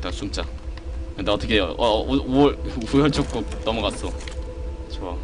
일단 숨자. 근데 어떻게 어, 어, 우, 우, 우열적국 넘어갔어. 좋아.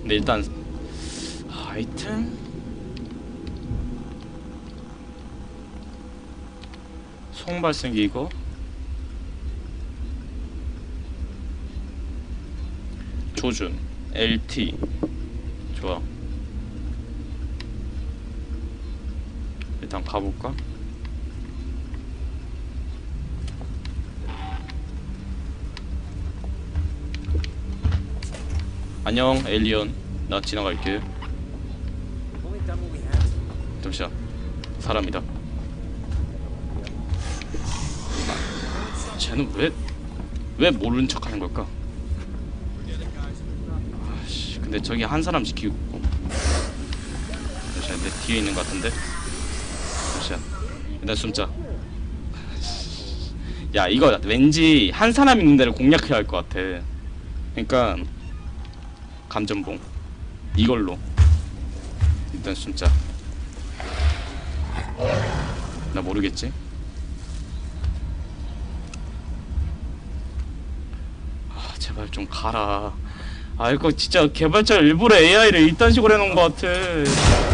근데 일단 아이템 송발생기 이거 조준 LT 좋아. 일단 가볼까? 안녕 에일리언 나 지나갈게. 잠시만. 사람이다. 쟤는 왜 왜 모르는 척 하는 걸까? 아씨 근데 저기 한 사람 지키고 잠시만 내 뒤에 있는 것 같은데? 잠시만 일단 숨자. 야 이거 왠지 한 사람 있는 데를 공략해야 할 것 같아. 그러니까 감전봉 이걸로 일단 숨자 나 모르겠지? 아 제발 좀 가라 아 이거 진짜 개발자 일부러 AI를 이딴 식으로 해놓은 것 같아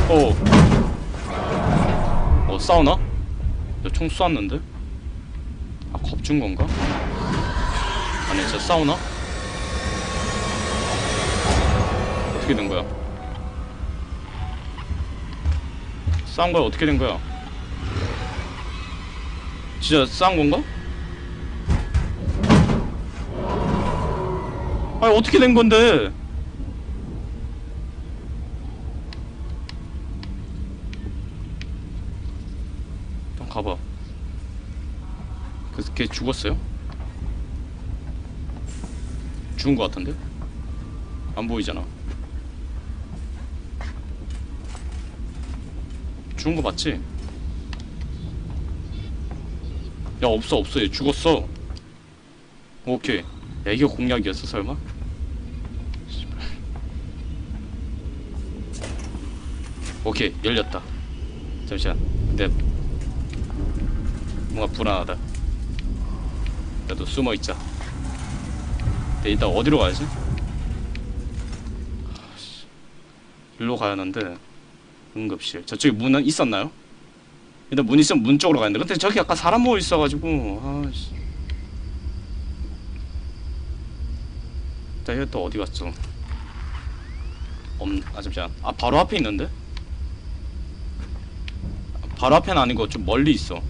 어. 어 싸우나? 야 총 쏘았는데? 아 겁준 건가? 아니 진짜 싸우나? 어떻게 된 거야? 싸운 거야 어떻게 된 거야? 진짜 싸운 건가? 아니 어떻게 된 건데? 일단 가봐. 그래서 걔 죽었어요? 죽은 거 같은데? 안 보이잖아. 죽은 거 맞지? 야 없어 없어 얘 죽었어 오케이 야 이게 공략이었어 설마? 오케이 열렸다 잠시만 근데 뭔가 불안하다 나도 숨어있자 근데 일단 어디로 가야지? 아씨. 일로 가야 하는데 응급실. 저쪽에 문은 있었나요? 일단 문 있으면 문 쪽으로 가야 되는데. 근데 저기 아까 사람 모여 있어가지고 아씨. 일단 얘또 어디 갔어 없.. 아 잠시만. 아 바로 앞에 있는데? 바로 앞에는 아니고 좀 멀리 있어.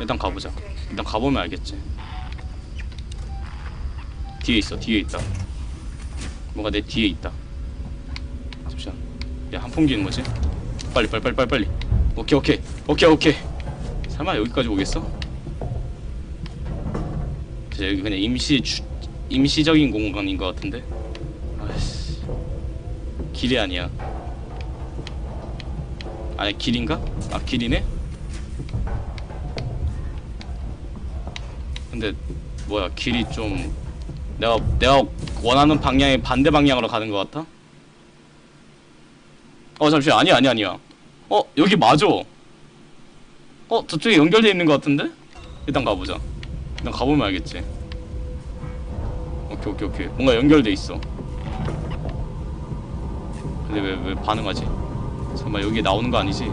일단 가보자. 일단 가보면 알겠지 뒤에 있어 뒤에 있다. 뭔가 내 뒤에 있다. 잠시만 야 한풍기는 뭐지? 빨리 빨리 빨리 빨리 빨리. 오케이 오케이. 오케이 오케이. 설마 여기까지 오겠어? 자, 여기 그냥 임시 주, 임시적인 공간인 것 같은데? 아이씨. 길이 아니야. 아니 길인가? 아 길이네? 근데 뭐야 길이 좀 내가 내가 원하는 방향의 반대 방향으로 가는 것 같아? 어 잠시만 아니야 아니야 아니야 어 여기 맞아 어 저쪽에 연결돼 있는 것 같은데? 일단 가보자 일단 가보면 알겠지 오케이 오케이 오케이 뭔가 연결돼 있어 근데 왜 왜 반응하지? 설마 여기 나오는 거 아니지?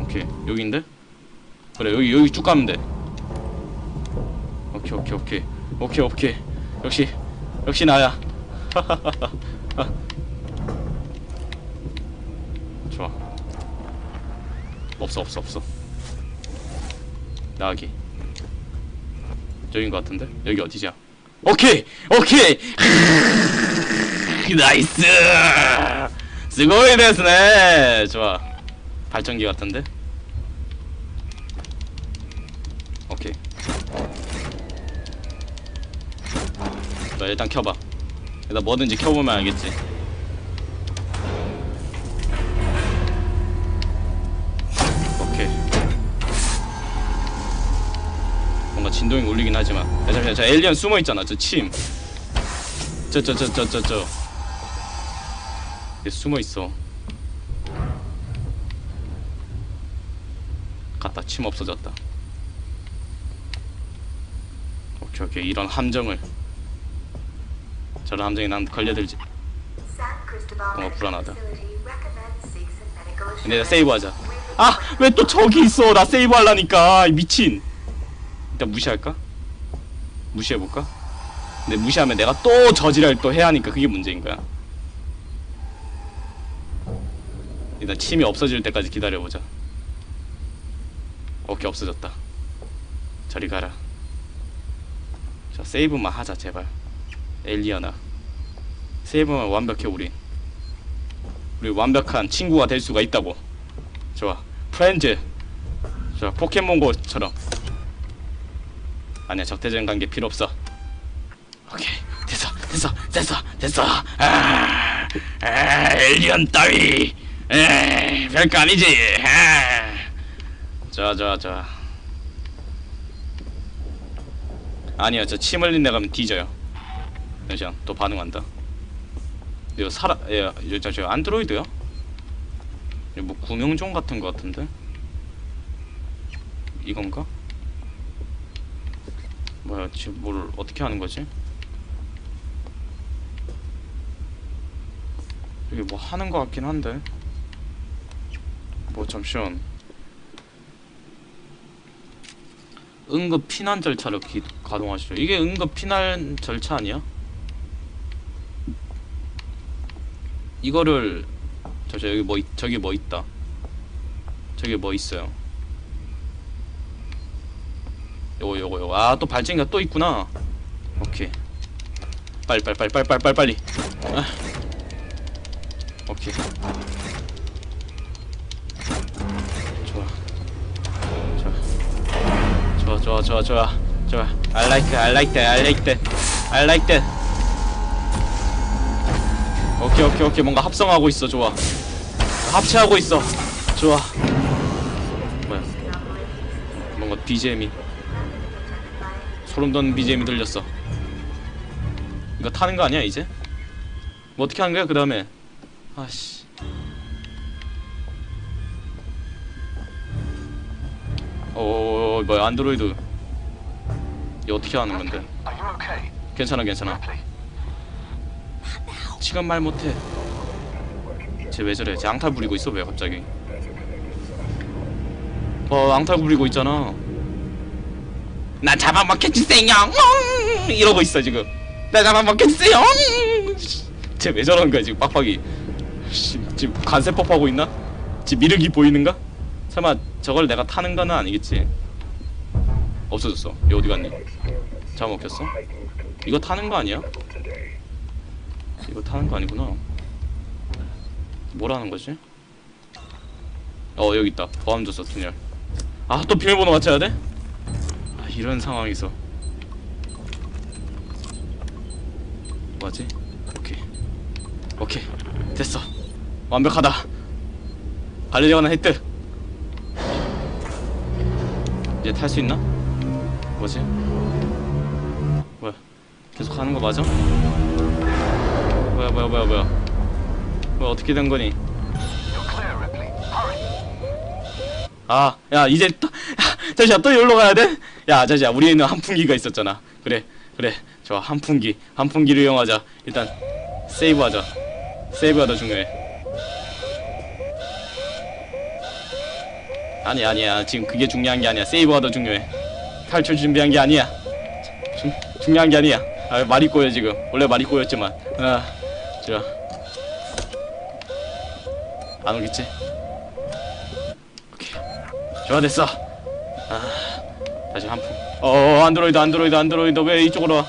오케이 여기인데? 그래 여기 여기 쭉 가면 돼 오케이 오케이 오케이. 오케이 오케이. 역시 역시 나야. 좋아. 없어 없어 없어. 나가기. 저긴 것 같은데? 여기 어디냐 오케이 오케이. 나이스. 스고이 데스네. 좋아. 발전기 같은데 오케이 자 일단 켜봐. 일단 뭐든지 켜보면 알겠지. 오케이. 뭔가 진동이 울리긴 하지만. 야, 잠시만. 저 에일리언 숨어있잖아 저침. 저 저 저 저 저저. 얘 숨어 있어. 갔다. 침 없어졌다. 오케이 오케이. 이런 함정을 저런 함정에 난 걸려들지. 어 불안하다. 근데 나 세이브하자. 아 왜 또 저기 있어? 나 세이브 하려니까 이 미친. 일단 무시할까? 무시해볼까? 근데 무시하면 내가 또 저지랄 또 해야 하니까 그게 문제인 거야. 일단 침이 없어질 때까지 기다려보자. 오케이 없어졌다. 저리 가라. 자 세이브만 하자 제발 엘리아나. 세이브만 완벽해 우린 우리 완벽한 친구가 될 수가 있다고. 좋아. 프렌즈. 좋아 포켓몬고처럼. 아니야 적대적 관계 필요 없어. 오케이. 됐어 됐어 됐어 됐어. 아, 아 엘리언 따위. 에 별거 아니지. 아. 좋아 좋아 좋아. 아니야 저침 흘린 데 가면 뒤져요 잠시만 또 반응한다 이거 사라 예, 저, 저 안드로이드야? 뭐 구명종 같은 거 같은데? 이건가? 뭐야 지금 뭘 어떻게 하는 거지? 이게 뭐 하는 거 같긴 한데 뭐 잠시만 응급 피난 절차를 기, 가동하시죠 이게 응급 피난 절차 아니야? 이거를 저, 저 여기 뭐 있- 저기 뭐 있다. 저기 뭐 있어요? 요거 요거 요거. 아 또 발전기가 또 있구나. 오케이. 빨리 빨리 빨리 빨리 빨리 빨리 빨리. 아. 오케이. 좋아. 좋아. 좋아 좋아 좋아 좋아. I like that I like that I like that I like that 오케이 오케이 오케이. 뭔가 합성하고 있어. 좋아. 합체하고 있어. 좋아. 뭐야. 뭔가 BGM이. 소름 돋는 BGM이 들렸어. 이거 타는 거 아니야 이제? 뭐 어떻게 하는 거야 그 다음에? 아씨. 어 뭐야 안드로이드. 이거 어떻게 하는 건데? 괜찮아 괜찮아 지금 말 못해 쟤 왜 저래 쟤 앙탈 부리고 있어 왜 갑자기 어 앙탈 부리고 있잖아 나 잡아먹혀주세요 음, 이러고 있어 지금 나 잡아먹혀주세요 쟤 왜 저러는 거야 지금 빡빡이 씨, 지금 간세법하고 있나? 지금 미륵이 보이는가? 설마 저걸 내가 타는 거는 아니겠지 없어졌어 얘 어디 갔니? 잡아먹혔어? 이거 타는 거 아니야? 이거 타는 거 아니구나. 뭐라는 거지? 어 여기 있다. 보암조서 투열. 아또 비밀번호 맞춰야 돼? 아, 이런 상황에서 뭐지? 오케이 오케이 됐어 완벽하다. 달려가는 혜택. 이제 탈 수 있나? 뭐지? 뭐야? 계속 가는 거 맞아? 뭐야 뭐야 뭐야 뭐야. 뭐야 어떻게 된 거니. 아 야 이제 또 잠시만 또 여기로 가야 돼? 야 잠시만 우리는 한풍기가 있었잖아. 그래 그래. 좋아 한풍기. 한풍기를 이용하자. 일단 세이브하자. 세이브가 더 중요해. 아니 아니야. 지금 그게 중요한 게 아니야. 세이브가 더 중요해. 탈출 준비한 게 아니야. 중, 중요한 게 아니야. 아, 말이 꼬여 지금. 원래 말이 꼬였지만. 아 좋아 안 오겠지? 오케이. 좋아 됐어. 아 다시 한풍 어 안드로이드 안드로이드 안드로이드. 왜 이쪽으로 와?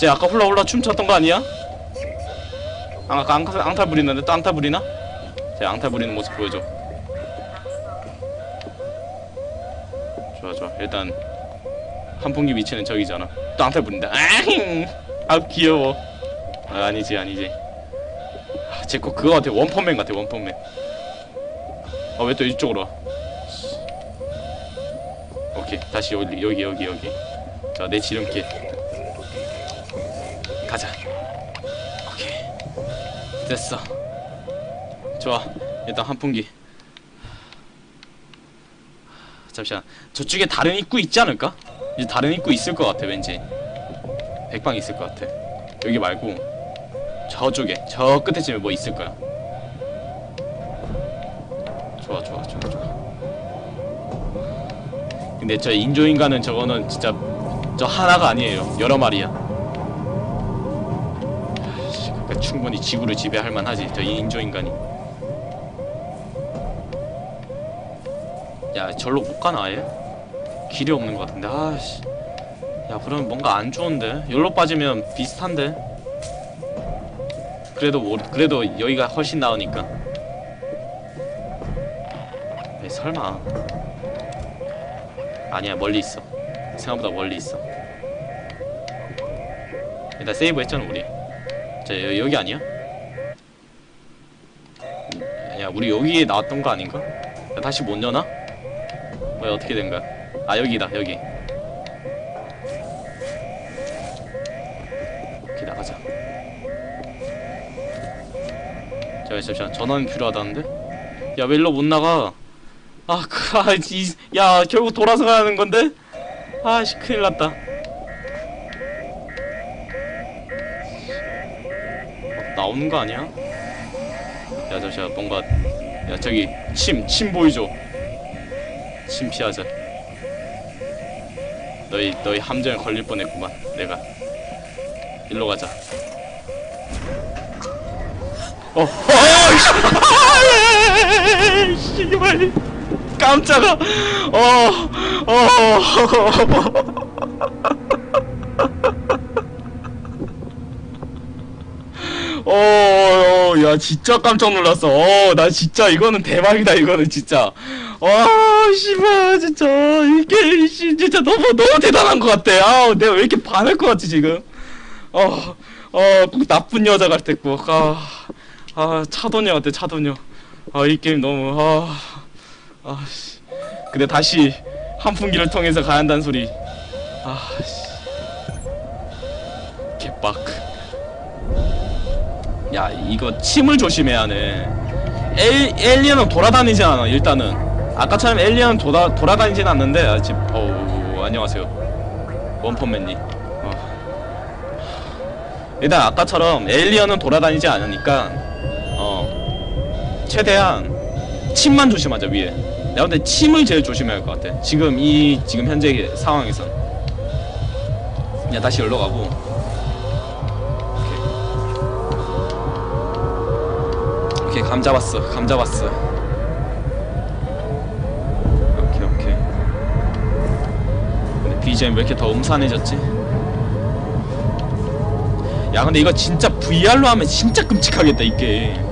쟤 아까 훌라 훌라 춤췄던 거 아니야? 아, 아까 앙탈, 앙탈 부리는데 또 앙탈 부리나? 쟤 앙탈 부리는 모습 보여줘. 좋아 좋아. 일단 한풍기 위치는 저기잖아. 또 앙탈 부린다. 아흥 아 귀여워 아, 아니지 아니지. 아, 쟤거 그거 같아. 원펀맨 같아 원펀맨. 아 왜 또 이쪽으로 와? 오케이 다시 여기 여기 여기 여기. 자 내 지름길. 가자. 오케이. 됐어. 좋아. 일단 환풍기. 잠시만. 저쪽에 다른 입구 있지 않을까? 이제 다른 입구 있을 것 같아 왠지. 백방 있을 것 같아. 여기 말고 저쪽에 저 끝에쯤에 뭐 있을 거야. 좋아 좋아 좋아 좋아. 근데 저 인조인간은 저거는 진짜 저 하나가 아니에요. 여러 마리야. 그러니까 충분히 지구를 지배할 만하지 저 인조인간이. 야 절로 못 가나 아예? 길이 없는 것 같은데. 아씨. 야 그럼 뭔가 안 좋은데? 여기로 빠지면 비슷한데 그래도 모 그래도 여기가 훨씬 나으니까 에이 설마 아니야 멀리 있어 생각보다 멀리 있어 일단 세이브 했잖아 우리 자 여, 여기 아니야? 야 우리 여기에 나왔던 거 아닌가? 야, 다시 못 여나? 뭐야 어떻게 된 거야? 아 여기다 여기 자 잠시만 전원 필요하다는데? 야 왜 일로 못 나가? 아, 그, 아, 이, 야, 결국 돌아서 가는 건데? 아씨, 큰일 났다. 어, 나오는 거 아니야? 야, 잠시만, 뭔가, 야, 저기, 침, 침 보이죠? 침 피하자. 너희, 너희 함정에 걸릴 뻔 했구만, 내가. 일로 가자. 어, 어, 씨, 씨발. 깜짝아. 어, 어. 어, 야, 진짜 깜짝 놀랐어. 어, 나 진짜 이거는 대박이다, 이거는 진짜. 와, 씨발, 진짜. 이게, 씨, 진짜 너무, 너무 대단한 것 같아. 아, 내가 왜 이렇게 반할 것 같지, 지금? 어, 어, 꼭 나쁜 여자 꼭. 아, 아, 차도녀 같아, 차도녀. 아, 이 게임 너무, 아, 아, 씨. 근데 다시 한풍기를 통해서 가야 한다는 소리. 아, 씨. 개빡. 야, 이거 침을 조심해야 하네. 엘, 엘리언은 돌아다니지 않아, 일단은. 아까처럼 엘리언은 돌아, 돌아다니진 않는데, 아, 지금, 어우, 안녕하세요. 원펀맨님. 어. 일단 아까처럼 엘리언은 돌아다니지 않으니까, 어, 최대한 침만 조심하자, 위에. 내가 근데 침을 제일 조심해야 할 것 같아. 지금 이, 지금 현재 상황에선. 야, 다시 열러 가고. 오케이 감 잡았어 감 잡았어 오케이 오케이 근데 BGM 왜 이렇게 더 음산해졌지? 야 근데 이거 진짜 VR로 하면 진짜 끔찍하겠다 이 게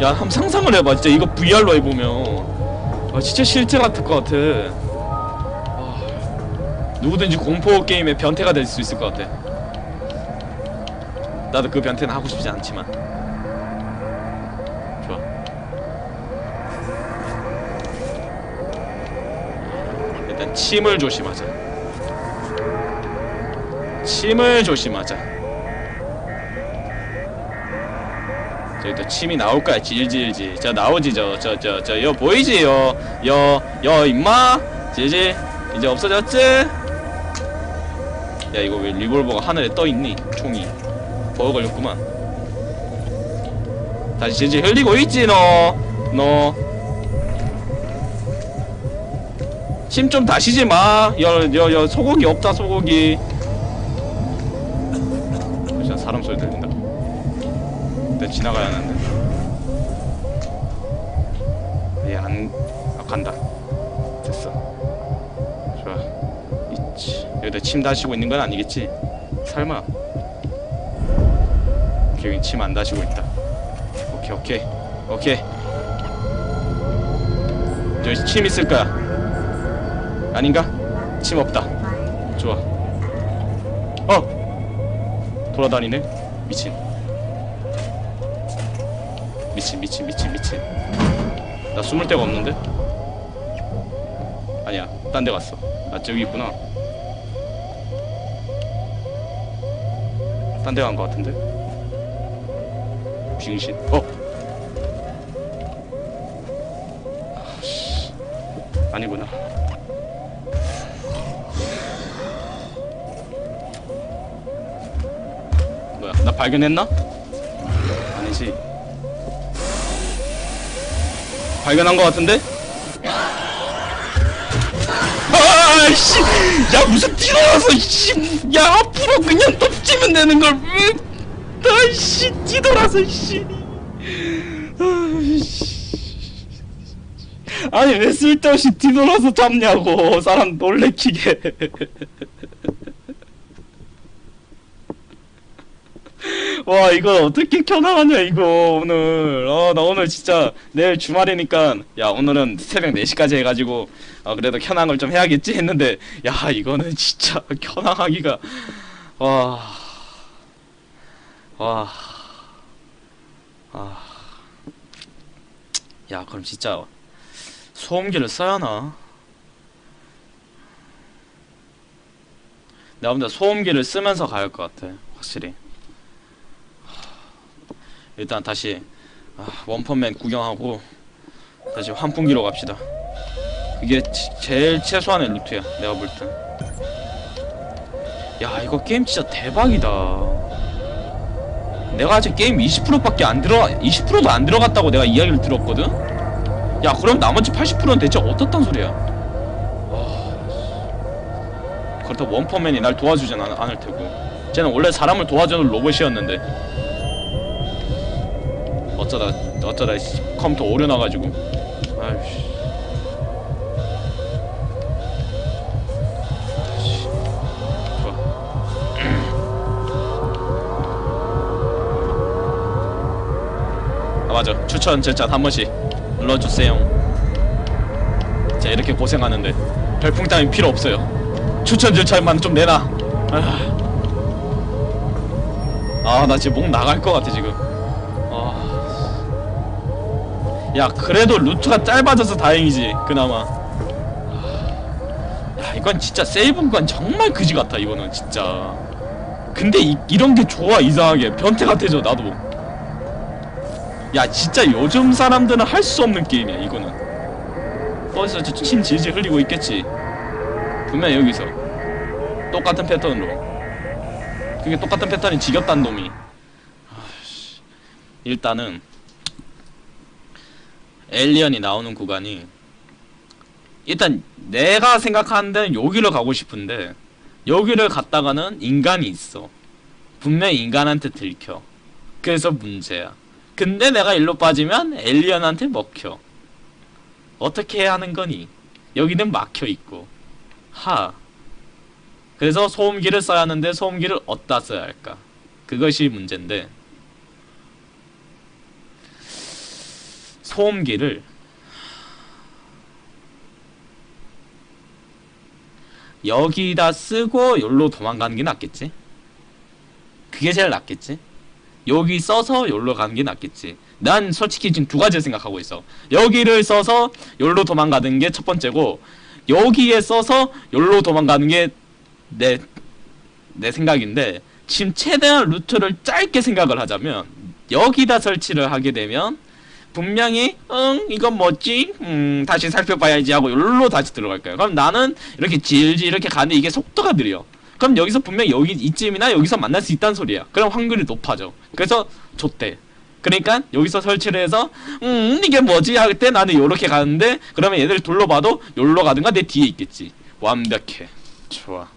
야 한번 상상을 해봐 진짜 이거 VR로 해보면 아 진짜 실제 같을 것 같아 아, 누구든지 공포 게임의 변태가 될 수 있을 것 같아 나도 그 변태는 하고 싶지 않지만 좋아. 일단 침을 조심하자. 침을 조심하자. 저기 또 침이 나올 거야 질질질. 저 나오지 저 저 저 저 여 보이지 여 여 여 임마 질질 이제 없어졌지? 야 이거 왜 리볼버가 하늘에 떠 있니? 총이 버거 걸렸구만. 다시 질질 흘리고 있지 너. 너. 침좀 다시지 마. 여 여 여 소고기 없다 소고기. 진짜 사람 소리 들린다. 내 지나가야 하는데. 얘안 아, 간다. 됐어. 좋아. 있지. 여기다 침 다시고 있는 건 아니겠지? 설마. 여기 침안 다시고 있다. 오케이 오케이 오케이 저기 침 있을 거야 아닌가? 침 없다 좋아 어 돌아다니네 미친 미친 미친 미친 미친. 나 숨을 데가 없는데? 아니야 딴 데 갔어. 아 저기 있구나. 딴 데간거 같은데? 빙신? 어? 아씨. 아니구나. 뭐야 나 발견했나? 아니지 발견한 거 같은데? 아씨 야 무슨 뒤돌아서 씨 야 앞으로 그냥 덮치면 되는 걸 왜 아이씨 뒤돌아서 씨. 아니 왜 쓸데없이 뒤돌아서 잡냐고 사람 놀래키게 와 이거 어떻게 켜나가냐 이거 오늘 아나 오늘 진짜 내일 주말이니까 야 오늘은 새벽 4시까지 해가지고 아 그래도 켜나간 걸좀 해야겠지 했는데 야 이거는 진짜 켜나가기가 와 와. 아. 야, 그럼 진짜 소음기를 써야 하나? 내가 혼자 소음기를 쓰면서 가야 할 것 같아. 확실히. 일단 다시 아, 원펀맨 구경하고 다시 환풍기로 갑시다. 이게 지- 제일 최소한의 루트야. 내가 볼 때. 야, 이거 게임 진짜 대박이다. 내가 아직 게임 20%밖에 안 들어 20%도 안 들어갔다고 내가 이야기를 들었거든. 야 그럼 나머지 80%는 대체 어떻단 소리야? 와. 그렇다고 원퍼맨이 날 도와주진 않, 않을 테고. 쟤는 원래 사람을 도와주는 로봇이었는데. 어쩌다 어쩌다 씨, 컴퓨터 오류 나가지고. 좋아. 아 맞아. 추천 절찬 한 번씩 눌러주세요. 자 이렇게 고생하는데 별풍 따윈 필요 없어요. 추천 절찬만 좀 내놔. 아나 지금 목 나갈 것 같아 지금 야 그래도 루트가 짧아져서 다행이지 그나마. 야 이건 진짜 세이브 구간 정말 그지 같아 이거는 진짜. 근데 이, 이런 게 좋아 이상하게. 변태 같아져 나도. 야 진짜 요즘 사람들은 할 수 없는 게임이야 이거는. 어디서 저침 질질 흘리고 있겠지. 분명 여기서. 똑같은 패턴으로. 그게 똑같은 패턴이 지겹단 놈이. 아이씨. 일단은 엘리언이 나오는 구간이 일단 내가 생각하는 데는 여기로 가고 싶은데 여기를 갔다가는 인간이 있어 분명 인간한테 들켜 그래서 문제야 근데 내가 일로 빠지면 엘리언한테 먹혀. 어떻게 해야 하는 거니? 여기는 막혀 있고. 하. 그래서 소음기를 써야 하는데 소음기를 어디다 써야 할까? 그것이 문제인데. 소음기를 여기다 쓰고 여기로 도망가는 게 낫겠지? 그게 제일 낫겠지? 여기 써서 여기로 가는 게 낫겠지. 난 솔직히 지금 두 가지를 생각하고 있어. 여기를 써서 여기로 도망가는 게 첫 번째고 여기에 써서 여기로 도망가는 게 내 내 생각인데 지금 최대한 루트를 짧게 생각을 하자면 여기다 설치를 하게 되면 분명히 응 이건 뭐지 음 다시 살펴봐야지 하고 여기로 다시 들어갈 거야 그럼 나는 이렇게 질질 이렇게 가는데 이게 속도가 느려 그럼 여기서 분명 여기 이쯤이나 여기서 만날 수 있다는 소리야. 그럼 확률이 높아져. 그래서 좋대. 그러니까 여기서 설치를 해서 음 이게 뭐지 할 때 나는 요렇게 가는데 그러면 얘들 둘러봐도 요로 가든가 내 뒤에 있겠지. 완벽해. 좋아.